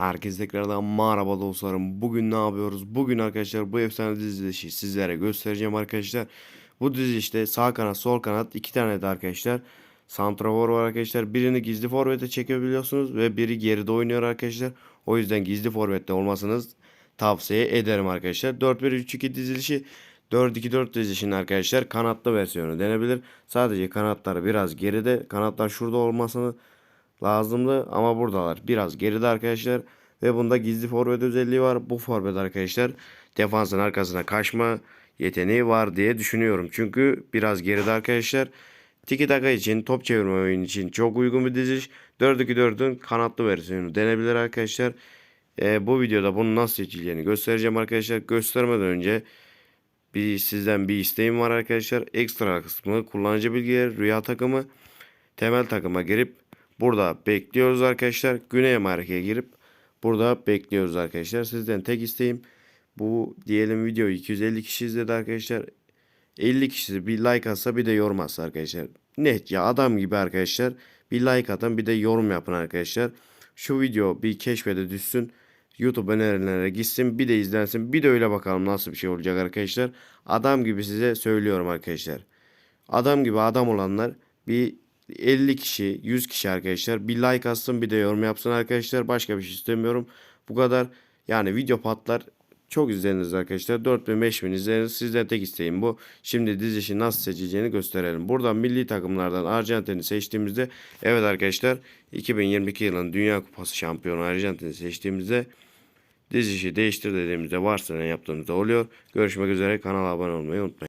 Herkese tekrardan merhaba dostlarım. Bugün ne yapıyoruz? Bugün arkadaşlar bu efsane dizilişi sizlere göstereceğim arkadaşlar. Bu dizilişte sağ kanat sol kanat iki tane de arkadaşlar. Santrafor var arkadaşlar. Birini gizli forvete çekebiliyorsunuz ve biri geride oynuyor arkadaşlar. O yüzden gizli forvette olmasınız tavsiye ederim arkadaşlar. 4-1-3-2 dizilişi 4-2-4 dizilişinin arkadaşlar kanatlı versiyonu denebilir. Sadece kanatlar biraz geride. Kanatlar şurada olmasını lazımdı ama buradalar. Biraz geride arkadaşlar ve bunda gizli forvet özelliği var. Bu forvet arkadaşlar defansın arkasına kaçma yeteneği var diye düşünüyorum. Çünkü biraz geride arkadaşlar. Tiki taka için, top çevirme oyunu için çok uygun bir diziliş. 4-2-4'ün kanatlı versiyonu denebilir arkadaşlar. Ee, bu videoda bunu nasıl seçileceğini göstereceğim arkadaşlar. Göstermeden önce bir sizden bir isteğim var arkadaşlar. Ekstra kısmı kullanıcı bilgileri, rüya takımı, temel takıma girip burada bekliyoruz arkadaşlar. Güney Amerika'ya girip burada bekliyoruz arkadaşlar. Sizden tek isteğim bu diyelim videoyu 250 kişi izledi arkadaşlar. 50 kişi bir like atsa bir de yorum atsa arkadaşlar. Net ya adam gibi arkadaşlar. Bir like atın bir de yorum yapın arkadaşlar. Şu video bir keşfede düşsün. YouTube önerilerine gitsin bir de izlensin. Bir de öyle bakalım nasıl bir şey olacak arkadaşlar. Adam gibi size söylüyorum arkadaşlar. Adam gibi adam olanlar bir 50 kişi 100 kişi arkadaşlar bir like atsın bir de yorum yapsın arkadaşlar. Başka bir şey istemiyorum. Bu kadar yani video patlar. Çok izleniriz arkadaşlar. 4000 5000 izleniriz. Sizden tek isteğim bu. Şimdi dizişi nasıl seçeceğini gösterelim. Buradan milli takımlardan Arjantin'i seçtiğimizde evet arkadaşlar 2022 yılının Dünya Kupası şampiyonu Arjantin'i seçtiğimizde dizişi değiştir dediğimizde varsayılan yaptığımızda oluyor. Görüşmek üzere kanala abone olmayı unutmayın.